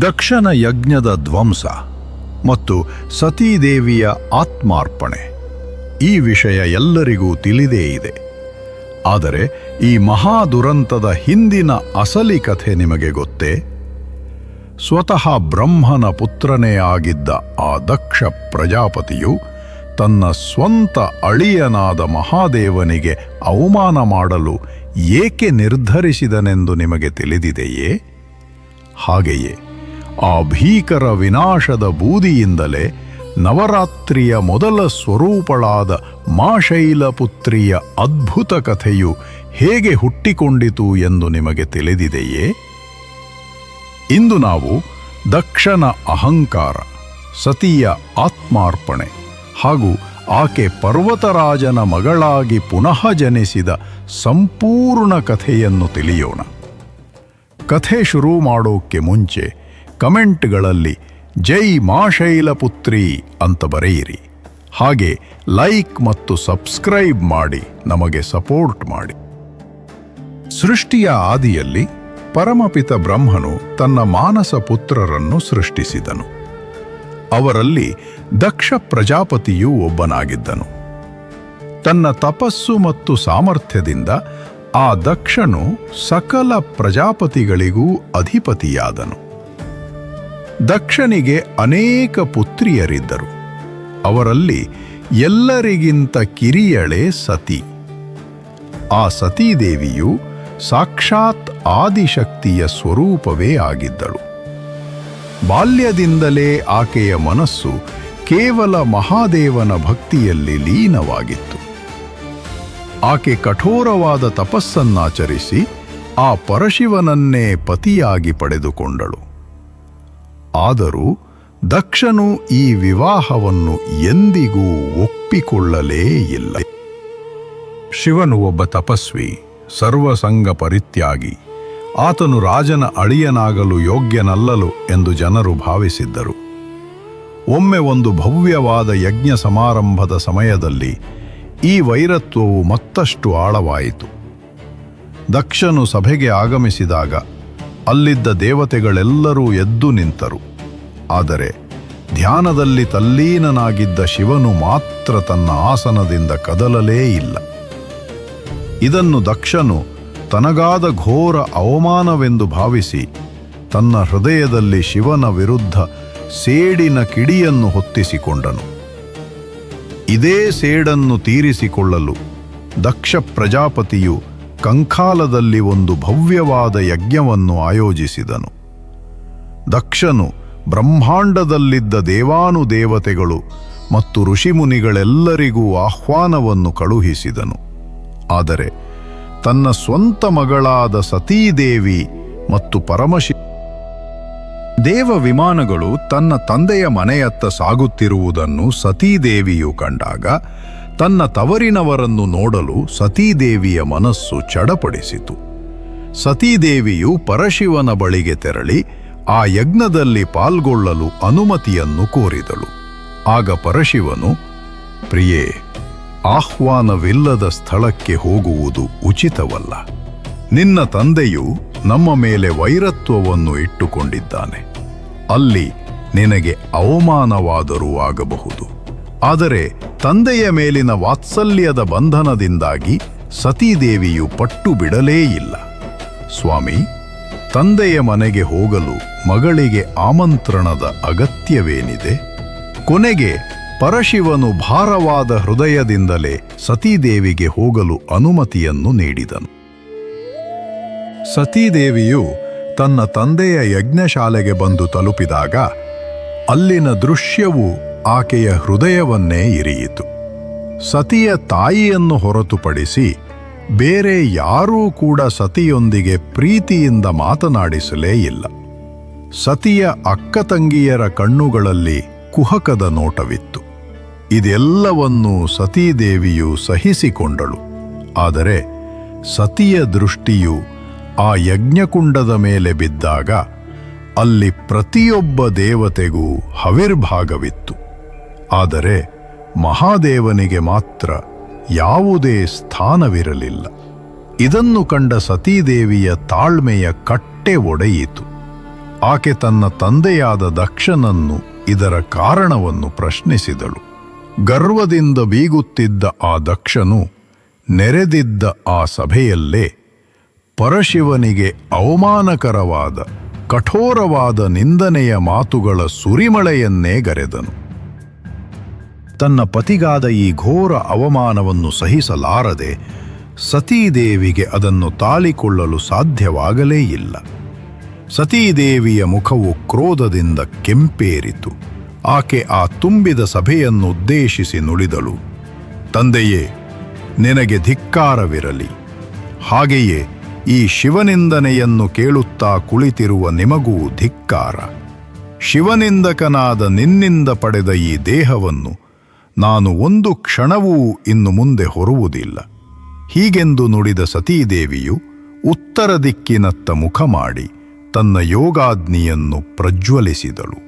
ದಕ್ಷನ ಯಜ್ಞದ ಧ್ವಂಸ ಮತ್ತು ಸತೀದೇವಿಯ ಆತ್ಮಾರ್ಪಣೆ. ಈ ವಿಷಯ ಎಲ್ಲರಿಗೂ ತಿಳಿದೇ ಇದೆ. ಆದರೆ ಈ ಮಹಾ ದುರಂತದ ಹಿಂದಿನ ಅಸಲಿ ಕಥೆ ನಿಮಗೆ ಗೊತ್ತೇ? ಸ್ವತಃ ಬ್ರಹ್ಮನ ಪುತ್ರನೇ ಆಗಿದ್ದ ಆ ದಕ್ಷ ಪ್ರಜಾಪತಿಯು ತನ್ನ ಸ್ವಂತ ಅಳಿಯನಾದ ಮಹಾದೇವನಿಗೆ ಅವಮಾನ ಮಾಡಲು ಏಕೆ ನಿರ್ಧರಿಸಿದನೆಂದು ನಿಮಗೆ ತಿಳಿದಿದೆಯೇ? ಹಾಗೆಯೇ ಆ ಭೀಕರ ವಿನಾಶದ ಬೂದಿಯಿಂದಲೇ ನವರಾತ್ರಿಯ ಮೊದಲ ಸ್ವರೂಪಳಾದ ಮಾಶೈಲಪುತ್ರಿಯ ಅದ್ಭುತ ಕಥೆಯು ಹೇಗೆ ಹುಟ್ಟಿಕೊಂಡಿತು ಎಂದು ನಿಮಗೆ ತಿಳಿದಿದೆಯೇ? ಇಂದು ನಾವು ದಕ್ಷನ ಅಹಂಕಾರ, ಸತಿಯ ಆತ್ಮಾರ್ಪಣೆ ಹಾಗೂ ಆಕೆ ಪರ್ವತರಾಜನ ಮಗಳಾಗಿ ಪುನಃ ಜನಿಸಿದ ಸಂಪೂರ್ಣ ಕಥೆಯನ್ನು ತಿಳಿಯೋಣ. ಕಥೆ ಶುರು ಮಾಡೋಕ್ಕೆ ಮುಂಚೆ ಕಮೆಂಟ್ಗಳಲ್ಲಿ ಜೈ ಮಾಶೈಲಪುತ್ರಿ ಅಂತ ಬರೆಯಿರಿ. ಹಾಗೆ ಲೈಕ್ ಮತ್ತು ಸಬ್ಸ್ಕ್ರೈಬ್ ಮಾಡಿ, ನಮಗೆ ಸಪೋರ್ಟ್ ಮಾಡಿ. ಸೃಷ್ಟಿಯ ಆದಿಯಲ್ಲಿ ಪರಮಪಿತ ಬ್ರಹ್ಮನು ತನ್ನ ಮಾನಸ ಪುತ್ರರನ್ನು ಸೃಷ್ಟಿಸಿದನು. ಅವರಲ್ಲಿ ದಕ್ಷ ಪ್ರಜಾಪತಿಯೂ ಒಬ್ಬನಾಗಿದ್ದನು. ತನ್ನ ತಪಸ್ಸು ಮತ್ತು ಸಾಮರ್ಥ್ಯದಿಂದ ಆ ದಕ್ಷನು ಸಕಲ ಪ್ರಜಾಪತಿಗಳಿಗೂ ಅಧಿಪತಿಯಾದನು. ದಕ್ಷನಿಗೆ ಅನೇಕ ಪುತ್ರಿಯರಿದ್ದರು. ಅವರಲ್ಲಿ ಎಲ್ಲರಿಗಿಂತ ಕಿರಿಯಳೆ ಸತಿ. ಆ ಸತೀದೇವಿಯು ಸಾಕ್ಷಾತ್ ಆದಿಶಕ್ತಿಯ ಸ್ವರೂಪವೇ ಆಗಿದ್ದಳು. ಬಾಲ್ಯದಿಂದಲೇ ಆಕೆಯ ಮನಸ್ಸು ಕೇವಲ ಮಹಾದೇವನ ಭಕ್ತಿಯಲ್ಲಿ ಲೀನವಾಗಿತ್ತು. ಆಕೆ ಕಠೋರವಾದ ತಪಸ್ಸನ್ನಾಚರಿಸಿ ಆ ಪರಶಿವನನ್ನೇ ಪತಿಯಾಗಿ ಪಡೆದುಕೊಂಡಳು. ಆದರೂ ದಕ್ಷನು ಈ ವಿವಾಹವನ್ನು ಎಂದಿಗೂ ಒಪ್ಪಿಕೊಳ್ಳಲೇ ಇಲ್ಲ. ಶಿವನು ಒಬ್ಬ ತಪಸ್ವಿ, ಸರ್ವಸಂಗ ಪರಿತ್ಯಾಗಿ. ಆತನು ರಾಜನ ಅಳಿಯನಾಗಲು ಯೋಗ್ಯನಲ್ಲಲು ಎಂದು ಜನರು ಭಾವಿಸಿದ್ದರು. ಒಮ್ಮೆ ಒಂದು ಭವ್ಯವಾದ ಯಜ್ಞ ಸಮಾರಂಭದ ಸಮಯದಲ್ಲಿ ಈ ವೈರತ್ವವು ಮತ್ತಷ್ಟು ಆಳವಾಯಿತು. ದಕ್ಷನು ಸಭೆಗೆ ಆಗಮಿಸಿದಾಗ ಅಲ್ಲಿದ್ದ ದೇವತೆಗಳೆಲ್ಲರೂ ಎದ್ದು ನಿಂತರು. ಆದರೆ ಧ್ಯಾನದಲ್ಲಿ ತಲ್ಲೀನನಾಗಿದ್ದ ಶಿವನು ಮಾತ್ರ ತನ್ನ ಆಸನದಿಂದ ಕದಲಲೇ ಇಲ್ಲ. ಇದನ್ನು ದಕ್ಷನು ತನಗಾದ ಘೋರ ಅವಮಾನವೆಂದು ಭಾವಿಸಿ ತನ್ನ ಹೃದಯದಲ್ಲಿ ಶಿವನ ವಿರುದ್ಧ ಸೇಡಿನ ಕಿಡಿಯನ್ನು ಹೊತ್ತಿಸಿಕೊಂಡನು. ಇದೇ ಸೇಡನ್ನು ತೀರಿಸಿಕೊಳ್ಳಲು ದಕ್ಷ ಪ್ರಜಾಪತಿಯು ಕಂಕಾಲದಲ್ಲಿ ಒಂದು ಭವ್ಯವಾದ ಯಜ್ಞವನ್ನು ಆಯೋಜಿಸಿದನು. ದಕ್ಷನು ಬ್ರಹ್ಮಾಂಡದಲ್ಲಿದ್ದ ದೇವಾನುದೇವತೆಗಳು ಮತ್ತು ಋಷಿಮುನಿಗಳೆಲ್ಲರಿಗೂ ಆಹ್ವಾನವನ್ನು ಕಳುಹಿಸಿದನು. ಆದರೆ ತನ್ನ ಸ್ವಂತ ಮಗಳಾದ ಸತೀದೇವಿ ಮತ್ತು ಪರಮಶಿ ದೇವ ವಿಮಾನಗಳು ತನ್ನ ತಂದೆಯ ಮನೆಯತ್ತ ಸಾಗುತ್ತಿರುವುದನ್ನು ಸತೀದೇವಿಯು ಕಂಡಾಗ ತನ್ನ ತವರಿನವರನ್ನು ನೋಡಲು ಸತೀದೇವಿಯ ಮನಸ್ಸು ಚಡಪಡಿಸಿತು. ಸತೀದೇವಿಯು ಪರಶಿವನ ಬಳಿಗೆ ತೆರಳಿ ಆ ಯಜ್ಞದಲ್ಲಿ ಪಾಲ್ಗೊಳ್ಳಲು ಅನುಮತಿಯನ್ನು ಕೋರಿದಳು. ಆಗ ಪರಶಿವನು, ಪ್ರಿಯೇ, ಆಹ್ವಾನವಿಲ್ಲದ ಸ್ಥಳಕ್ಕೆ ಹೋಗುವುದು ಉಚಿತವಲ್ಲ. ನಿನ್ನ ತಂದೆಯು ನಮ್ಮ ಮೇಲೆ ವೈರತ್ವವನ್ನು ಇಟ್ಟುಕೊಂಡಿದ್ದಾನೆ. ಅಲ್ಲಿ ನಿನಗೆ ಅವಮಾನವಾದರೂ ಆಗಬಹುದು. ಆದರೆ ತಂದೆಯ ಮೇಲಿನ ವಾತ್ಸಲ್ಯದ ಬಂಧನದಿಂದಾಗಿ ಸತೀದೇವಿಯು ಪಟ್ಟು ಬಿಡಲೇ ಇಲ್ಲ. ಸ್ವಾಮಿ ತಂದೆಯ ಮನೆಗೆ ಹೋಗಲು ಮಗಳಿಗೆ ಆಮಂತ್ರಣದ ಅಗತ್ಯವೇನಿದೆ? ಕೊನೆಗೆ ಪರಶಿವನು ಭಾರವಾದ ಹೃದಯದಿಂದಲೇ ಸತೀದೇವಿಗೆ ಹೋಗಲು ಅನುಮತಿಯನ್ನು ನೀಡಿದನು. ಸತೀದೇವಿಯು ತನ್ನ ತಂದೆಯ ಯಜ್ಞಶಾಲೆಗೆ ಬಂದು ತಲುಪಿದಾಗ ಅಲ್ಲಿನ ದೃಶ್ಯವು ಆಕೆಯ ಹೃದಯವನ್ನೇ ಇರಿಯಿತು. ಸತಿಯ ತಾಯಿಯನ್ನು ಹೊರತುಪಡಿಸಿ ಬೇರೆ ಯಾರೂ ಕೂಡ ಸತಿಯೊಂದಿಗೆ ಪ್ರೀತಿಯಿಂದ ಮಾತನಾಡಿಸಲೇ ಇಲ್ಲ. ಸತಿಯ ಅಕ್ಕ ತಂಗಿಯರ ಕಣ್ಣುಗಳಲ್ಲಿ ಕುಹಕದ ನೋಟವಿತ್ತು. ಇದೆಲ್ಲವನ್ನೂ ಸತೀದೇವಿಯು ಸಹಿಸಿಕೊಂಡಳು. ಆದರೆ ಸತಿಯ ದೃಷ್ಟಿಯು ಆ ಯಜ್ಞಕುಂಡದ ಮೇಲೆ ಬಿದ್ದಾಗ ಅಲ್ಲಿ ಪ್ರತಿಯೊಬ್ಬ ದೇವತೆಗೂ ಹವಿರ್ಭಾಗವಿತ್ತು. ಆದರೆ ಮಹಾದೇವನಿಗೆ ಮಾತ್ರ ಯಾವುದೇ ಸ್ಥಾನವಿರಲಿಲ್ಲ. ಇದನ್ನು ಕಂಡ ಸತೀದೇವಿಯ ತಾಳ್ಮೆಯ ಕಟ್ಟೆ ಒಡೆಯಿತು. ಆಕೆ ತನ್ನ ತಂದೆಯಾದ ದಕ್ಷನನ್ನು ಇದರ ಕಾರಣವನ್ನು ಪ್ರಶ್ನಿಸಿದಳು. ಗರ್ವದಿಂದ ಬೀಗುತ್ತಿದ್ದ ಆ ದಕ್ಷನು ನೆರೆದಿದ್ದ ಆ ಸಭೆಯಲ್ಲೇ ಪರಶಿವನಿಗೆ ಅವಮಾನಕರವಾದ, ಕಠೋರವಾದ ನಿಂದನೆಯ ಮಾತುಗಳ ಸುರಿಮಳೆಯನ್ನೇ ಗರೆದನು. ತನ್ನ ಪತಿಗಾದ ಈ ಘೋರ ಅವಮಾನವನ್ನು ಸಹಿಸಲಾರದೆ ಸತೀದೇವಿಗೆ ಅದನ್ನು ತಾಳಿಕೊಳ್ಳಲು ಸಾಧ್ಯವಾಗಲೇ ಇಲ್ಲ. ಸತೀದೇವಿಯ ಮುಖವು ಕ್ರೋಧದಿಂದ ಕೆಂಪೇರಿತು. ಆಕೆ ಆ ತುಂಬಿದ ಸಭೆಯನ್ನು ಉದ್ದೇಶಿಸಿ ನುಡಿದಳು. ತಂದೆಯೇ, ನಿನಗೆ ಧಿಕ್ಕಾರವಿರಲಿ. ಹಾಗೆಯೇ ಈ ಶಿವನಿಂದನೆಯನ್ನು ಕೇಳುತ್ತಾ ಕುಳಿತಿರುವ ನಿಮಗೂ ಧಿಕ್ಕಾರ. ಶಿವನಿಂದಕನಾದ ನಿನ್ನಿಂದ ಪಡೆದ ಈ ದೇಹವನ್ನು ನಾನು ಒಂದು ಕ್ಷಣವೂ ಇನ್ನು ಮುಂದೆ ಹೊರುವುದಿಲ್ಲ. ಹೀಗೆಂದು ನುಡಿದ ಸತೀದೇವಿಯು ಉತ್ತರ ದಿಕ್ಕಿನತ್ತ ಮುಖ ಮಾಡಿ ತನ್ನ ಯೋಗಾಗ್ನಿಯನ್ನು ಪ್ರಜ್ವಲಿಸಿದಳು.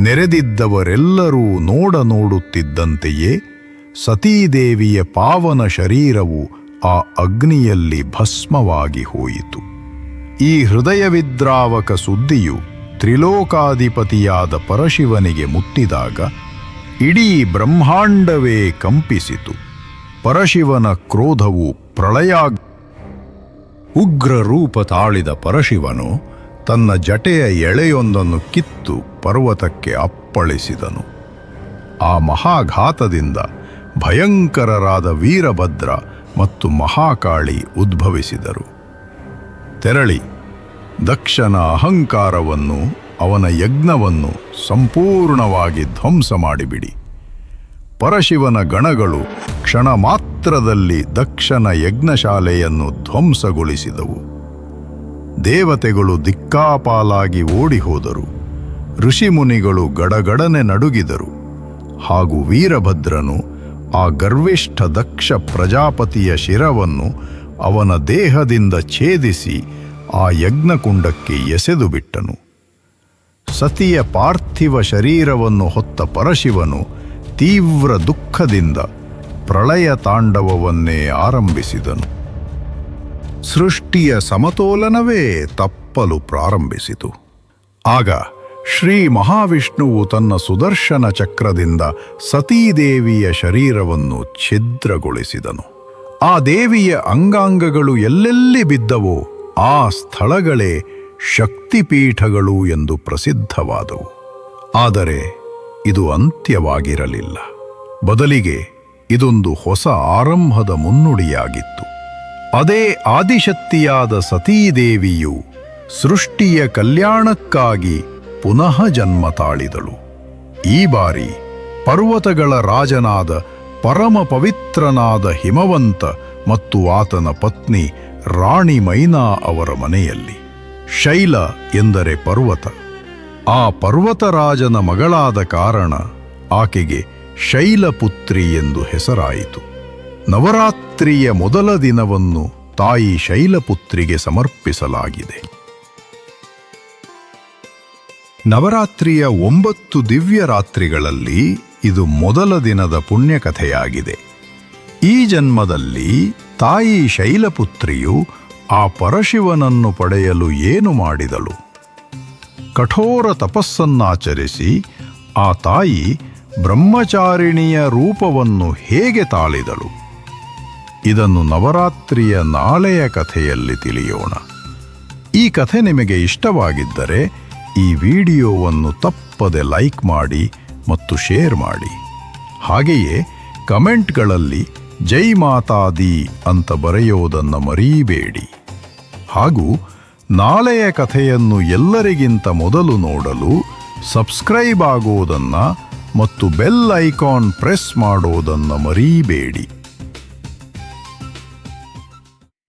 ನೆರೆದಿದ್ದವರೆಲ್ಲರೂ ನೋಡ ನೋಡುತ್ತಿದ್ದಂತೆಯೇ ಸತೀದೇವಿಯ ಪಾವನ ಶರೀರವು ಆ ಅಗ್ನಿಯಲ್ಲಿ ಭಸ್ಮವಾಗಿ ಹೋಯಿತು. ಈ ಹೃದಯವಿದ್ರಾವಕ ಸುದ್ದಿಯು ತ್ರಿಲೋಕಾಧಿಪತಿಯಾದ ಪರಶಿವನಿಗೆ ಮುಟ್ಟಿದಾಗ ಇಡೀ ಬ್ರಹ್ಮಾಂಡವೇ ಕಂಪಿಸಿತು. ಪರಶಿವನ ಕ್ರೋಧವು ಪ್ರಳಯ ಉಗ್ರ ರೂಪ ತಾಳಿದ ಪರಶಿವನು ತನ್ನ ಜಟೆಯ ಎಳೆಯೊಂದನ್ನು ಕಿತ್ತು ಪರ್ವತಕ್ಕೆ ಅಪ್ಪಳಿಸಿದನು. ಆ ಮಹಾಘಾತದಿಂದ ಭಯಂಕರರಾದ ವೀರಭದ್ರ ಮತ್ತು ಮಹಾಕಾಳಿ ಉದ್ಭವಿಸಿದರು. ತೆರಳಿ ದಕ್ಷನ ಅಹಂಕಾರವನ್ನು ಅವನ ಯಜ್ಞವನ್ನು ಸಂಪೂರ್ಣವಾಗಿ ಧ್ವಂಸ ಮಾಡಿಬಿಡಿ. ಪರಶಿವನ ಗಣಗಳು ಕ್ಷಣ ಮಾತ್ರದಲ್ಲಿ ದಕ್ಷನ ಯಜ್ಞಶಾಲೆಯನ್ನು ಧ್ವಂಸಗೊಳಿಸಿದವು. ದೇವತೆಗಳು ದಿಕ್ಕಾಪಾಲಾಗಿ ಓಡಿಹೋದರು. ಋಷಿಮುನಿಗಳು ಗಡಗಡನೆ ನಡುಗಿದರು. ಹಾಗೂ ವೀರಭದ್ರನು ಆ ಗರ್ವಿಷ್ಠ ದಕ್ಷ ಪ್ರಜಾಪತಿಯ ಶಿರವನ್ನು ಅವನ ದೇಹದಿಂದ ಛೇದಿಸಿ ಆ ಯಜ್ಞಕುಂಡಕ್ಕೆ ಎಸೆದು ಬಿಟ್ಟನು ಸತಿಯ ಪಾರ್ಥಿವ ಶರೀರವನ್ನು ಹೊತ್ತ ಪರಶಿವನು ತೀವ್ರ ದುಃಖದಿಂದ ಪ್ರಳಯ ತಾಂಡವವನ್ನೇ ಆರಂಭಿಸಿದನು. ಸೃಷ್ಟಿಯ ಸಮತೋಲನವೇ ತಪ್ಪಲು ಪ್ರಾರಂಭಿಸಿತು. ಆಗ ಶ್ರೀ ಮಹಾವಿಷ್ಣುವು ತನ್ನ ಸುದರ್ಶನ ಚಕ್ರದಿಂದ ಸತೀದೇವಿಯ ಶರೀರವನ್ನು ಛಿದ್ರಗೊಳಿಸಿದನು. ಆ ದೇವಿಯ ಅಂಗಾಂಗಗಳು ಎಲ್ಲೆಲ್ಲಿ ಬಿದ್ದವೋ ಆ ಸ್ಥಳಗಳೇ ಶಕ್ತಿಪೀಠಗಳು ಎಂದು ಪ್ರಸಿದ್ಧವಾದವು. ಆದರೆ ಇದು ಅಂತ್ಯವಾಗಿರಲಿಲ್ಲ. ಬದಲಿಗೆ ಇದೊಂದು ಹೊಸ ಆರಂಭದ ಮುನ್ನುಡಿಯಾಗಿತ್ತು. ಅದೇ ಆದಿಶಕ್ತಿಯಾದ ಸತೀದೇವಿಯು ಸೃಷ್ಟಿಯ ಕಲ್ಯಾಣಕ್ಕಾಗಿ ಪುನಃ ಜನ್ಮ ತಾಳಿದಳು. ಈ ಬಾರಿ ಪರ್ವತಗಳ ರಾಜನಾದ ಪರಮ ಪವಿತ್ರನಾದ ಹಿಮವಂತ ಮತ್ತು ಆತನ ಪತ್ನಿ ರಾಣಿ ಮೈನಾ ಅವರ ಮನೆಯಲ್ಲಿ. ಶೈಲ ಎಂದರೆ ಪರ್ವತ. ಆ ಪರ್ವತರಾಜನ ಮಗಳಾದ ಕಾರಣ ಆಕೆಗೆ ಶೈಲಪುತ್ರಿ ಎಂದು ಹೆಸರಾಯಿತು. ನವರಾತ್ರಿಯ ಮೊದಲ ದಿನವನ್ನು ತಾಯಿ ಶೈಲಪುತ್ರಿಗೆ ಸಮರ್ಪಿಸಲಾಗಿದೆ. ನವರಾತ್ರಿಯ ಒಂಬತ್ತು ದಿವ್ಯ ರಾತ್ರಿಗಳಲ್ಲಿ ಇದು ಮೊದಲ ದಿನದ ಪುಣ್ಯಕಥೆಯಾಗಿದೆ. ಈ ಜನ್ಮದಲ್ಲಿ ತಾಯಿ ಶೈಲಪುತ್ರಿಯು ಆ ಪರಶಿವನನ್ನು ಪಡೆಯಲು ಏನು ಮಾಡಿದಳು? ಕಠೋರ ತಪಸ್ಸನ್ನಾಚರಿಸಿ ಆ ತಾಯಿ ಬ್ರಹ್ಮಚಾರಿಣಿಯ ರೂಪವನ್ನು ಹೇಗೆ ತಾಳಿದಳು? ಇದನ್ನು ನವರಾತ್ರಿಯ ನಾಳೆಯ ಕಥೆಯಲ್ಲಿ ತಿಳಿಯೋಣ. ಈ ಕಥೆ ನಿಮಗೆ ಇಷ್ಟವಾಗಿದ್ದರೆ ಈ ವಿಡಿಯೋವನ್ನು ತಪ್ಪದೆ ಲೈಕ್ ಮಾಡಿ ಮತ್ತು ಶೇರ್ ಮಾಡಿ. ಹಾಗೆಯೇ ಕಮೆಂಟ್ಗಳಲ್ಲಿ ಜೈ ಮಾತಾದಿ ಅಂತ ಬರೆಯೋದನ್ನು ಮರೀಬೇಡಿ. ಹಾಗೂ ನಾಳೆಯ ಕಥೆಯನ್ನು ಎಲ್ಲರಿಗಿಂತ ಮೊದಲು ನೋಡಲು ಸಬ್ಸ್ಕ್ರೈಬ್ ಆಗೋದನ್ನು ಮತ್ತು ಬೆಲ್ ಐಕಾನ್ ಪ್ರೆಸ್ ಮಾಡೋದನ್ನು ಮರೀಬೇಡಿ.